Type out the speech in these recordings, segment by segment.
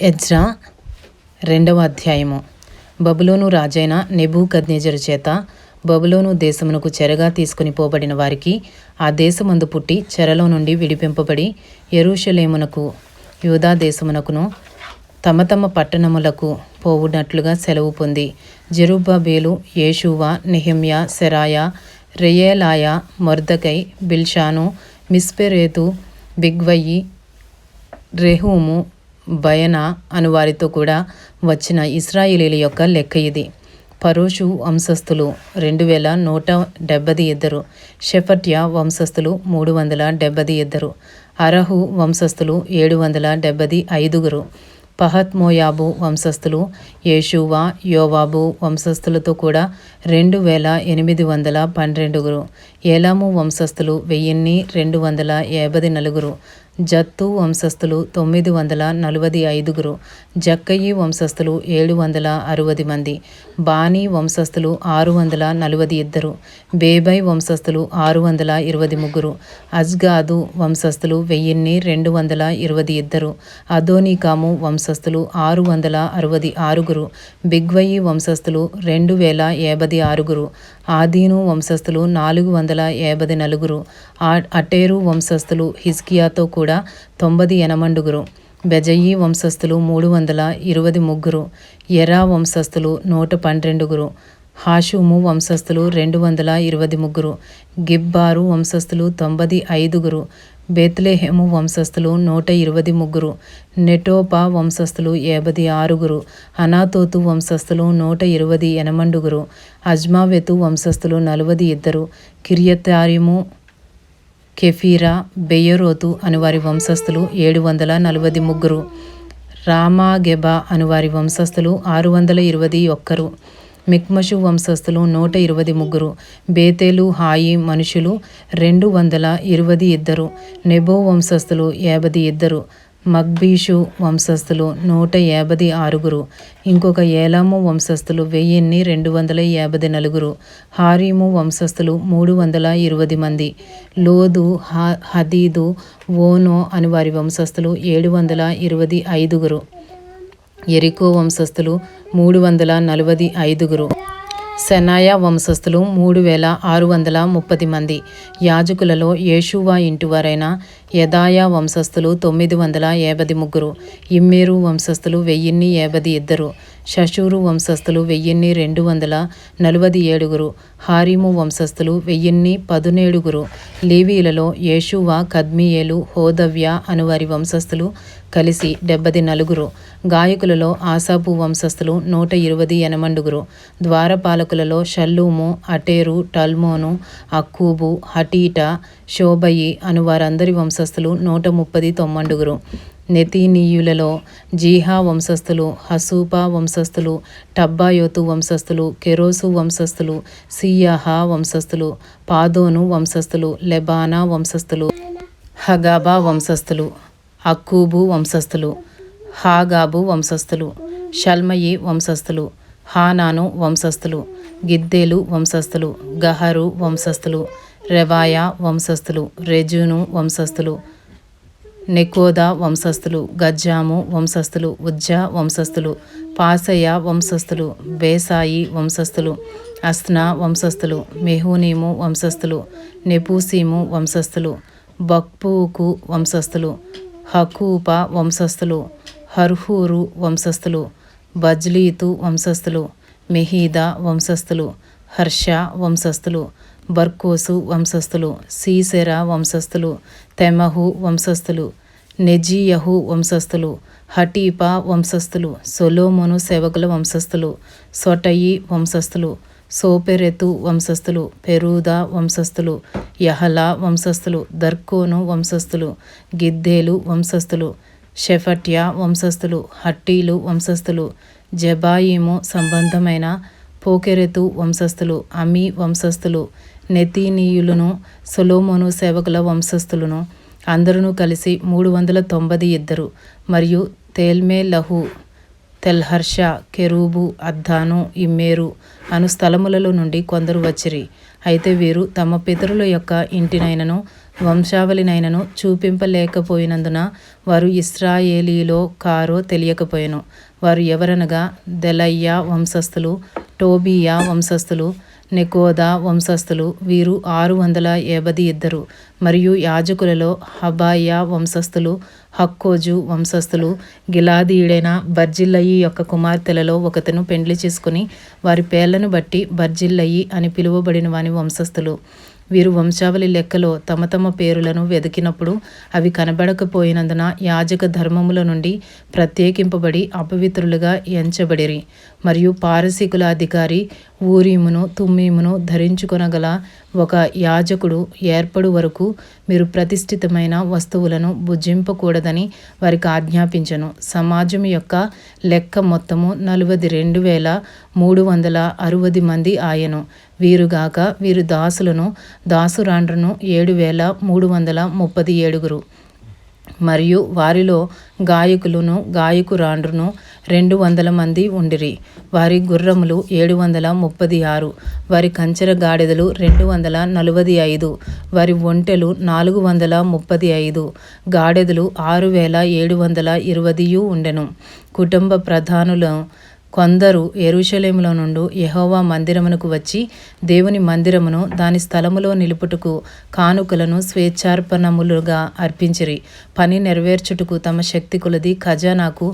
Ezra రెండవ అధ్యాయము. బబులోను రాజైన నెబూ కద్నేజరు చేత బబులోను దేశమునకు చెరగా తీసుకుని పోబడిన వారికి ఆ దేశమందు పుట్టి చెరలో నుండి విడిపింపబడి ఎరుషలేమునకు యూదా దేశమునకును తమ తమ పట్టణములకు పోవునట్లుగా సెలవు పొంది Zerubbabel Jeshua Nehemiah Seraiah Reelaiah Mordecai Bilshan Mispereth Bigvai Rehum Baanah అను వారితో కూడా వచ్చిన ఇస్రాయిలీల యొక్క లెక్క ఇది. పరోషు వంశస్థులు రెండు వేల నూట డెబ్బది ఇద్దరు షెఫట్యా వంశస్థులు మూడు వందల డెబ్బది ఇద్దరు అరహు వంశస్థులు ఏడు వందల డెబ్బది ఐదుగురు పహత్మోయాబు వంశస్థులు యేషువా యోవాబు వంశస్థులతో కూడా రెండు వేల ఎనిమిది వందల పన్నెండుగురు ఏలాము వంశస్థులు వెయ్యిన్ని రెండు వందల యాభై నలుగురు జత్తు వంశస్థులు తొమ్మిది వందల నలభై ఐదుగురు జక్కయి వంశస్థులు ఏడు వందల అరవది మంది బానీ వంశస్థులు ఆరు వందల నలభై ఇద్దరు బేబై వంశస్థులు ఆరు వందల ఇరవై ముగ్గురు అజ్గాదు వంశస్థులు వెయ్యిన్ని రెండు వందల ఇరవై ఇద్దరు అదోనికాము వంశస్థులు ఆరు వందల అరవై ఆరుగురు బిగ్వయి వంశస్థులు రెండు వేల యాభై ఆరుగురు ఆదీను వంశస్థులు నాలుగు వందల యాభై నలుగురు అటేరు వంశస్థులు హిజ్కియాతో కూడా తొంభది ఎనమండుగురు. బెజయి వంశస్థులు మూడు వందల ఇరవై ముగ్గురు. ఎరా వంశస్థులు నూట పన్నెండుగురు. హాషుము వంశస్థులు రెండు వందల ఇరవై ముగ్గురు. గిబ్బారు వంశస్థులు తొంభై ఐదుగురు. బేత్లెహెము వంశస్థులు నూట ఇరవై ముగ్గురు. నెటోపా వంశస్థులు యాభై ఆరుగురు. అనాతోతు వంశస్థులు నూట ఇరవై ఎనమండుగురు. అజ్మావెతు వంశస్థులు నలభై ఇద్దరు. కిరియతారిము కెఫీరా బెయ్యరోతు అనువారి వంశస్థులు ఏడు వందల నలభై ముగ్గురు. రామాగెబా అనువారి వంశస్థులు ఆరు వందల ఇరవై ఒక్కరు మిక్మషు వంశస్థులు నూట ఇరవై ముగ్గురు. బేతేలు హాయి మనుషులు రెండు వందల ఇరవై ఇద్దరు. నెబో వంశస్థులు యాభై ఇద్దరు. మగ్బీషు వంశస్థులు నూట యాభై ఆరుగురు. ఇంకొక ఏలాము వంశస్థులు వెయ్యిన్ని రెండు వందల యాభై నలుగురు. హారీము వంశస్థులు మూడు వందల ఇరవై మంది. లోదు హదీదు ఓనో అని వారి వంశస్థులు ఏడు వందల ఇరవై ఐదుగురు. ఎరికో వంశస్థులు మూడు వందల నలభై ఐదుగురు. సెనాయా వంశస్థులు మూడు వేల ఆరు వందల ముప్పది మంది. యాజకులలో యేషువా ఇంటివారైన యదాయా వంశస్థులు తొమ్మిది వందల యాభై ముగ్గురు. ఇమ్మేరు వంశస్థులు వెయ్యిన్ని యాభై ఇద్దరు. షషూరు వంశస్థులు వెయ్యిన్ని రెండు వందల నలభై ఏడుగురు. హారీము వంశస్థులు వెయ్యిన్ని పదునేడుగురు. లేవీలలో యేషువా కద్మియేలు హోదవ్య అనువారి వంశస్థులు కలిసి డెబ్బది నలుగురు గాయకులలో ఆసాపు వంశస్థులు నూట ఇరవై ఎనమండుగురు ద్వారపాలకులలో షల్లూము అటేరు టల్మోను అక్కూబు హటీట శోభయి అను వారందరి వంశస్థులు నూట ముప్పది తొమ్మండుగురు. నెతీనీయులలో జీహా వంశస్థులు హసూపా వంశస్థులు టబ్బాయోతు వంశస్థులు కెరోసు వంశస్థులు సియాహా వంశస్థులు పాదోను వంశస్థులు లెబానా వంశస్థులు హగాబా వంశస్థులు. అక్కూబు వంశస్థులు హాగాబు వంశస్థులు షల్మయి వంశస్థులు హానాను వంశస్థులు గిద్దేలు వంశస్థులు గహరు వంశస్థులు రెవాయా వంశస్థులు రెజును వంశస్థులు నెకోదా వంశస్థులు గజ్జాము వంశస్థులు ఉజ్జా వంశస్థులు పాసయ వంశస్థులు బేసాయి వంశస్థులు అస్నా వంశస్థులు మెహూనీము వంశస్థులు నెపూసీము వంశస్థులు బక్పూకు వంశస్థులు హకూప వంశస్థులు హర్హూరు వంశస్థులు బజ్లీతు వంశస్థులు మెహీదా వంశస్థులు హర్ష వంశస్థులు బర్కోసు వంశస్థులు సీసెరా వంశస్థులు తెమహు వంశస్థులు నెజీయహు వంశస్థులు హటీపా వంశస్థులు సొలోమును సేవకుల వంశస్థులు సొటయి వంశస్థులు సోపెరెతు వంశస్థులు పెరూదా వంశస్థులు యహలా వంశస్థులు దర్కోను వంశస్థులు గిద్దేలు వంశస్థులు షెఫట్యా వంశస్థులు హట్టీలు వంశస్థులు జబాయిము సంబంధమైన పోకెరెతు వంశస్థులు అమీ వంశస్థులు నెతీనీయులను సొలోమోను సేవకుల వంశస్థులను అందరూ కలిసి మూడు వందల తొంభై ఇద్దరు మరియు తేల్మే లహు తెల్హర్ష కెరూబు అద్దాను ఇమ్మేరు అను స్థలములలో నుండి కొందరు వచ్చిరి. అయితే వీరు తమ పితరుల యొక్క ఇంటినైనను వంశావళినైనను చూపింపలేకపోయినందున వారు ఇస్రాయేలీలో కారో తెలియకపోయెను. వారు ఎవరనగా దెలయ్య వంశస్థులు టోబియా వంశస్థులు నెకోదా వంశస్థులు వీరు ఆరు వందల యాభై ఇద్దరు. మరియు యాజకులలో హబాయా వంశస్థులు హక్కోజు వంశస్థులు గిలాదీయుడైన బర్జిల్లయి యొక్క కుమార్తెలలో ఒకతను పెండ్లి చేసుకుని వారి పేర్లను బట్టి బర్జిల్లయి అని పిలువబడిన వాని వంశస్థులు. వీరు వంశావళి లెక్కలో తమ తమ పేరులను వెతికినప్పుడు అవి కనబడకపోయినందున యాజక ధర్మముల నుండి ప్రత్యేకింపబడి అపవిత్రులుగా ఎంచబడిరి. మరియు పారసీకుల అధికారి ఊరీమును తుమ్మీమును ధరించుకొనగల ఒక యాజకుడు ఏర్పడు వరకు మీరు ప్రతిష్ఠితమైన వస్తువులను భుజింపకూడదని వారికి ఆజ్ఞాపించను. సమాజం యొక్క లెక్క మొత్తము నలువది రెండు వేల మూడు వందల అరవది మంది ఆయను వీరుగాక వీరు దాసులను దాసురాండ్రను ఏడు వేల మూడు వందల ముప్పది ఏడుగురు. మరియు వారిలో గాయకులను గాయకురాండ్రును రెండు వందల మంది ఉండిరి. వారి గుర్రములు ఏడు వందల ముప్పది ఆరు. వారి కంచెర గాడిదలు రెండు వందల నలభై ఐదు. వారి ఒంటెలు నాలుగు వందల ముప్పది ఐదు. గాడిదలు ఆరు వేల ఏడు వందల ఇరవై ఉండెను. కుటుంబ ప్రధానుల కొందరు ఎరుషలేములో నుండి యహోవా మందిరమునకు వచ్చి దేవుని మందిరమును దాని స్థలములో నిలుపుటకు కానుకలను స్వేచ్ఛార్పణములుగా అర్పించిరి. పని నెరవేర్చుటకు తమ శక్తి కొలది ఖజానాకు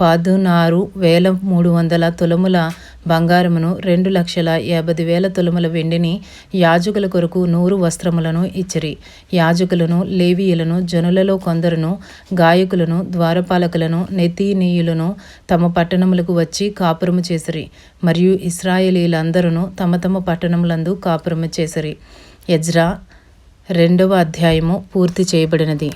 పదునారు వేల మూడు వందల తులముల బంగారమును రెండు లక్షల యాభై వేల తులముల వెండిని యాజకుల కొరకు నూరు వస్త్రములను ఇచ్చిరి. యాజకులను లేవీయులను జనులలో కొందరును గాయకులను ద్వారపాలకులను నెతీనీయులను తమ పట్టణములకు వచ్చి కాపురము చేసిరి. మరియు ఇస్రాయేలీలందరూ తమ తమ పట్టణములందు కాపురము చేసిరి. ఎజ్రా రెండవ అధ్యాయము పూర్తి చేయబడినది.